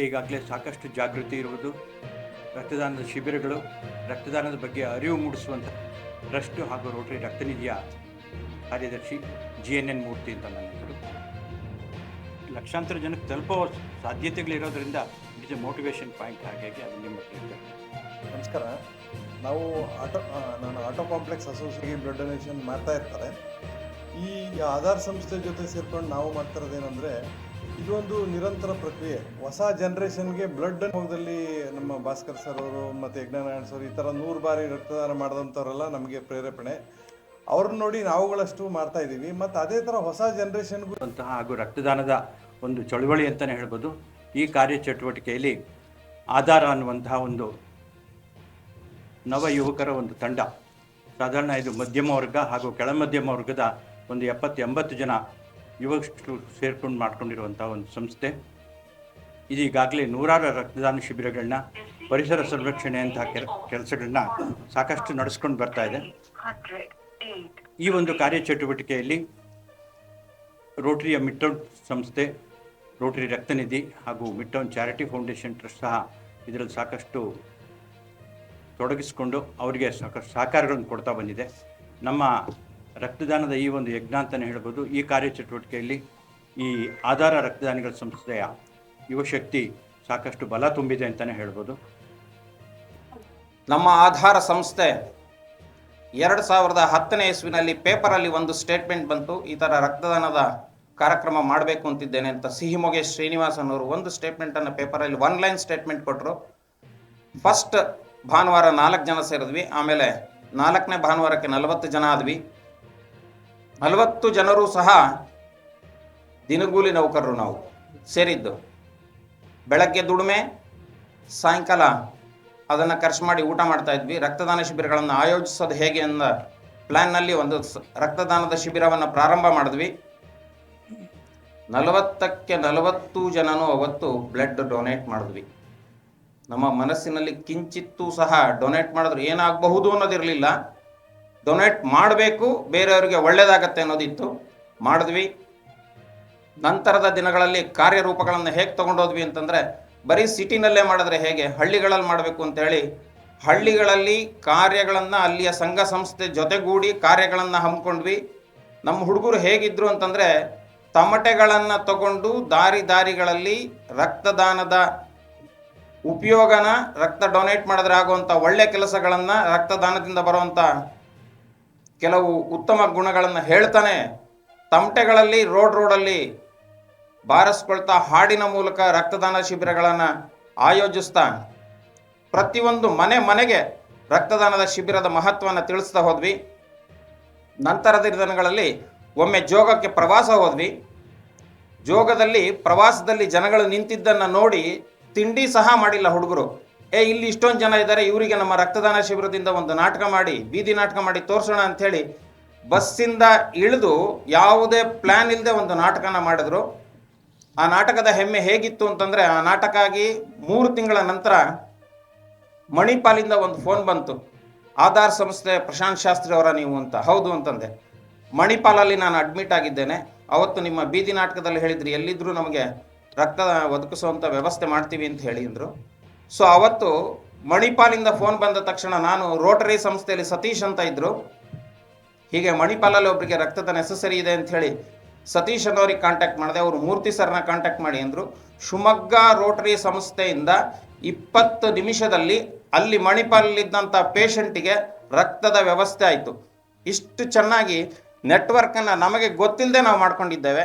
ಈಗಾಗಲೇ ಸಾಕಷ್ಟು ಜಾಗೃತಿ ಇರುವುದು. ರಕ್ತದಾನದ ಶಿಬಿರಗಳು, ರಕ್ತದಾನದ ಬಗ್ಗೆ ಅರಿವು ಮೂಡಿಸುವಂಥ ಟ್ರಸ್ಟ್ ಹಾಗೂ ರೋಟರಿ ರಕ್ತನಿಧಿಯ ಕಾರ್ಯದರ್ಶಿ ಜಿ ಎನ್ ಎನ್ ಮೂರ್ತಿ ಅಂತ ನನ್ನ ಹೆಸರು. ಲಕ್ಷಾಂತರ ಜನಕ್ಕೆ ತಲುಪೋ ಸಾಧ್ಯತೆಗಳಿರೋದ್ರಿಂದ ಇಟ್ ಎ ಮೋಟಿವೇಶನ್ ಪಾಯಿಂಟ್ ಹಾಗಾಗಿ ಅದು ನಿಮ್ಮ ನಮಸ್ಕಾರ. ನಾವು ಆಟೋ ನಾನು auto complex association blood donation ಮಾಡ್ತಾ ಇರ್ತಾರೆ. ಈ ಆಧಾರ್ ಸಂಸ್ಥೆ ಜೊತೆ ಸೇರ್ಕೊಂಡು ನಾವು ಮಾಡ್ತಾ ಇರೋದೇನೆಂದರೆ ಇದೊಂದು ನಿರಂತರ ಪ್ರಕ್ರಿಯೆ. ಹೊಸ ಜನ್ರೇಷನ್ಗೆ ಬ್ಲಡ್ ಹೋಗದಲ್ಲಿ ನಮ್ಮ ಭಾಸ್ಕರ್ ಸರ್ ಅವರು ಮತ್ತು ಯಜ್ಞನಾರಾಯಣ ಸರ್ ಈ ಥರ ನೂರು ಬಾರಿ ರಕ್ತದಾನ ಮಾಡಿದಂಥವರೆಲ್ಲ ನಮಗೆ ಪ್ರೇರೇಪಣೆ. ಅವ್ರನ್ನ ನೋಡಿ ನಾವುಗಳಷ್ಟು ಮಾಡ್ತಾ ಇದ್ದೀವಿ. ಮತ್ತು ಅದೇ ಥರ ಹೊಸ ಜನ್ರೇಷನ್ಗೂ ಅಂತಹ ಹಾಗೂ ರಕ್ತದಾನದ ಒಂದು ಚಳುವಳಿ ಅಂತಲೇ ಹೇಳ್ಬೋದು. ಈ ಕಾರ್ಯಚಟುವಟಿಕೆಯಲ್ಲಿ ಆಧಾರ ಅನ್ನುವಂತಹ ಒಂದು ನವ ಯುವಕರ ಒಂದು ತಂಡ, ಸಾಧಾರಣ ಇದು ಮಧ್ಯಮ ವರ್ಗ ಹಾಗೂ ಕೆಳ ಮಧ್ಯಮ ವರ್ಗದ ಒಂದು ಎಪ್ಪತ್ತು ಎಂಬತ್ತು ಜನ ಯುವಕರು ಸೇರ್ಕೊಂಡು ಮಾಡ್ಕೊಂಡಿರುವಂಥ ಒಂದು ಸಂಸ್ಥೆ. ಇದೀಗಾಗಲೇ ನೂರಾರು ರಕ್ತದಾನ ಶಿಬಿರಗಳನ್ನ ಪರಿಸರ ಸಂರಕ್ಷಣೆಯಂತಹ ಕೆಲ, ಕೆಲಸಗಳನ್ನ ಸಾಕಷ್ಟು ನಡೆಸ್ಕೊಂಡು ಬರ್ತಾ ಇದೆ. ಈ ಒಂದು ಕಾರ್ಯಚಟುವಟಿಕೆಯಲ್ಲಿ ರೋಟರಿಯ ಮಿಟ್ಟೌನ್ ಸಂಸ್ಥೆ, ರೋಟರಿ ರಕ್ತನಿಧಿ ಹಾಗೂ ಮಿಟ್ಟೌನ್ ಚಾರಿಟಿ ಫೌಂಡೇಶನ್ ಟ್ರಸ್ಟ್ ಸಹ ಇದರಲ್ಲಿ ಸಾಕಷ್ಟು ತೊಡಗಿಸಿಕೊಂಡು ಅವರಿಗೆ ಸಾಕಷ್ಟು ಸಹಕಾರಗಳನ್ನು ಕೊಡ್ತಾ ಬಂದಿದೆ. ನಮ್ಮ ರಕ್ತದಾನದ ಈ ಒಂದು ಯಜ್ಞ ಅಂತಲೇ ಹೇಳ್ಬೋದು, ಈ ಕಾರ್ಯಚಟುವಟಿಕೆಯಲ್ಲಿ ಈ ಆಧಾರ ರಕ್ತದಾನಿಗಳ ಸಂಸ್ಥೆಯ ಯುವಶಕ್ತಿ ಸಾಕಷ್ಟು ಬಲ ತುಂಬಿದೆ ಅಂತಲೇ ಹೇಳ್ಬೋದು. ನಮ್ಮ ಆಧಾರ ಸಂಸ್ಥೆ ಎರಡು ಸಾವಿರದ ಹತ್ತನೇ ಇಸ್ವಿನಲ್ಲಿ ಪೇಪರಲ್ಲಿ ಒಂದು ಸ್ಟೇಟ್ಮೆಂಟ್ ಬಂತು, ಈ ಥರ ರಕ್ತದಾನದ ಕಾರ್ಯಕ್ರಮ ಮಾಡಬೇಕು ಅಂತಿದ್ದೇನೆ ಅಂತ ಸಿಹಿಮೊಗೆ ಶ್ರೀನಿವಾಸನ್ ಅವರು ಒಂದು ಸ್ಟೇಟ್ಮೆಂಟನ್ನು ಪೇಪರಲ್ಲಿ ಒನ್ ಲೈನ್ ಸ್ಟೇಟ್ಮೆಂಟ್ ಕೊಟ್ಟರು ಫಸ್ಟ್ ಭಾನುವಾರ ನಾಲ್ಕು ಜನ ಸೇರಿದ್ವಿ, ಆಮೇಲೆ ನಾಲ್ಕನೇ ಭಾನುವಾರಕ್ಕೆ ನಲವತ್ತು ಜನ ಆದ್ವಿ. ನಲವತ್ತು ಜನರು ಸಹ ದಿನಗೂಲಿ ನೌಕರರು ನಾವು, ಸೇರಿದ್ದು. ಬೆಳಗ್ಗೆ ದುಡಿಮೆ, ಸಾಯಂಕಾಲ ಅದನ್ನು ಖರ್ಚು ಮಾಡಿ ಊಟ ಮಾಡ್ತಾ ಇದ್ವಿ. ರಕ್ತದಾನ ಶಿಬಿರಗಳನ್ನು ಆಯೋಜಿಸೋದು ಹೇಗೆ ಅಂದ ಪ್ಲ್ಯಾನ್ನಲ್ಲಿ ಒಂದು ರಕ್ತದಾನದ ಶಿಬಿರವನ್ನು ಪ್ರಾರಂಭ ಮಾಡಿದ್ವಿ. ನಲವತ್ತಕ್ಕೆ ನಲವತ್ತು ಜನನು ಅವತ್ತು ಬ್ಲಡ್ ಡೊನೇಟ್ ಮಾಡಿದ್ವಿ. ನಮ್ಮ ಮನಸ್ಸಿನಲ್ಲಿ ಕಿಂಚಿತ್ತೂ ಸಹ ಡೊನೇಟ್ ಮಾಡಿದ್ರೆ ಏನಾಗಬಹುದು ಅನ್ನೋದಿರಲಿಲ್ಲ. ಡೊನೇಟ್ ಮಾಡಬೇಕು, ಬೇರೆಯವರಿಗೆ ಒಳ್ಳೇದಾಗತ್ತೆ ಅನ್ನೋದಿತ್ತು. ಮಾಡಿದ್ವಿ. ನಂತರದ ದಿನಗಳಲ್ಲಿ ಕಾರ್ಯರೂಪಗಳನ್ನು ಹೇಗೆ ತಗೊಂಡೋದ್ವಿ ಅಂತಂದರೆ, ಬರೀ ಸಿಟಿನಲ್ಲೇ ಮಾಡಿದ್ರೆ ಹೇಗೆ, ಹಳ್ಳಿಗಳಲ್ಲಿ ಮಾಡಬೇಕು ಅಂತೇಳಿ, ಹಳ್ಳಿಗಳಲ್ಲಿ ಕಾರ್ಯಗಳನ್ನು ಅಲ್ಲಿಯ ಸಂಘ ಸಂಸ್ಥೆ ಜೊತೆಗೂಡಿ ಕಾರ್ಯಗಳನ್ನು ಹಮ್ಮಿಕೊಂಡ್ವಿ. ನಮ್ಮ ಹುಡುಗರು ಹೇಗಿದ್ರು ಅಂತಂದರೆ, ತಮಟೆಗಳನ್ನು ತಗೊಂಡು ದಾರಿ ದಾರಿಗಳಲ್ಲಿ ರಕ್ತದಾನದ ಉಪಯೋಗನ, ರಕ್ತ ಡೊನೇಟ್ ಮಾಡಿದ್ರೆ ಆಗುವಂಥ ಒಳ್ಳೆ ಕೆಲಸಗಳನ್ನು ರಕ್ತದಾನದಿಂದ ಬರುವಂಥ ಕೆಲವು ಉತ್ತಮ ಗುಣಗಳನ್ನು ಹೇಳ್ತಾನೆ. ತಮಟೆಗಳಲ್ಲಿ ರೋಡ್ ರೋಡಲ್ಲಿ ಬಾರಿಸ್ಕೊಳ್ತಾ ಹಾಡಿನ ಮೂಲಕ ರಕ್ತದಾನ ಶಿಬಿರಗಳನ್ನು ಆಯೋಜಿಸ್ತಾ ಪ್ರತಿಯೊಂದು ಮನೆ ಮನೆಗೆ ರಕ್ತದಾನದ ಶಿಬಿರದ ಮಹತ್ವವನ್ನು ತಿಳಿಸ್ತಾ ಹೋದ್ವಿ. ನಂತರದ ದಿನಗಳಲ್ಲಿ ಒಮ್ಮೆ ಜೋಗಕ್ಕೆ ಪ್ರವಾಸ ಹೋದ್ವಿ. ಜೋಗದಲ್ಲಿ ಪ್ರವಾಸದಲ್ಲಿ ಜನಗಳು ನಿಂತಿದ್ದನ್ನು ನೋಡಿ ತಿಂಡಿ ಸಹ ಮಾಡಿಲ್ಲ ಹುಡುಗರು. ಏ, ಇಲ್ಲಿ ಇಷ್ಟೊಂದು ಜನ ಇದ್ದಾರೆ ಇವರಿಗೆ ನಮ್ಮ ರಕ್ತದಾನ ಶಿಬಿರದಿಂದ ಒಂದು ನಾಟಕ ಮಾಡಿ, ಬೀದಿ ನಾಟಕ ಮಾಡಿ ತೋರಿಸೋಣ ಅಂಥೇಳಿ ಬಸ್ಸಿಂದ ಇಳಿದು ಯಾವುದೇ ಪ್ಲ್ಯಾನ್ ಇಲ್ಲದೆ ಒಂದು ನಾಟಕನ ಮಾಡಿದ್ರು. ಆ ನಾಟಕದ ಹೆಮ್ಮೆ ಹೇಗಿತ್ತು ಅಂತಂದರೆ, ಆ ನಾಟಕ ಆಗಿ ಮೂರು ತಿಂಗಳ ನಂತರ ಮಣಿಪಾಲಿಂದ ಒಂದು ಫೋನ್ ಬಂತು. ಆಧಾರ್ ಸಂಸ್ಥೆ ಪ್ರಶಾಂತ್ ಶಾಸ್ತ್ರಿ ಅವರ ನೀವು ಅಂತ. ಹೌದು ಅಂತಂದೆ. ಮಣಿಪಾಲಲ್ಲಿ ನಾನು ಅಡ್ಮಿಟ್ ಆಗಿದ್ದೇನೆ. ಅವತ್ತು ನಿಮ್ಮ ಬೀದಿ ನಾಟಕದಲ್ಲಿ ಹೇಳಿದ್ರಿ ಎಲ್ಲಿದ್ದರೂ ನಮಗೆ ರಕ್ತ ಒದಗಿಸುವಂಥ ವ್ಯವಸ್ಥೆ ಮಾಡ್ತೀವಿ ಅಂತ ಹೇಳಿದ್ರು. ಸೊ ಅವತ್ತು ಮಣಿಪಾಲಿಂದ ಫೋನ್ ಬಂದ ತಕ್ಷಣ ನಾನು ರೋಟರಿ ಸಂಸ್ಥೆಯಲ್ಲಿ ಸತೀಶ್ ಅಂತ ಇದ್ದರು ಹೀಗೆ ಮಣಿಪಾಲಲ್ಲಿ ಒಬ್ಬರಿಗೆ ರಕ್ತದ ನೆಸಸರಿ ಇದೆ ಅಂತ ಹೇಳಿ ಸತೀಶ್ ಅನ್ನೋರಿಗೆ ಕಾಂಟ್ಯಾಕ್ಟ್ ಮಾಡಿದೆ. ಅವರು ಮೂರ್ತಿ ಸರ್ನ ಕಾಂಟ್ಯಾಕ್ಟ್ ಮಾಡಿ ಅಂದರು. ಶಿವಮೊಗ್ಗ ರೋಟರಿ ಸಂಸ್ಥೆಯಿಂದ ಇಪ್ಪತ್ತು ನಿಮಿಷದಲ್ಲಿ ಅಲ್ಲಿ ಮಣಿಪಾಲಲ್ಲಿದ್ದಂಥ ಪೇಷಂಟಿಗೆ ರಕ್ತದ ವ್ಯವಸ್ಥೆ ಆಯಿತು. ಇಷ್ಟು ಚೆನ್ನಾಗಿ ನೆಟ್ವರ್ಕನ್ನು ನಮಗೆ ಗೊತ್ತಿಲ್ಲದೆ ನಾವು ಮಾಡ್ಕೊಂಡಿದ್ದೇವೆ.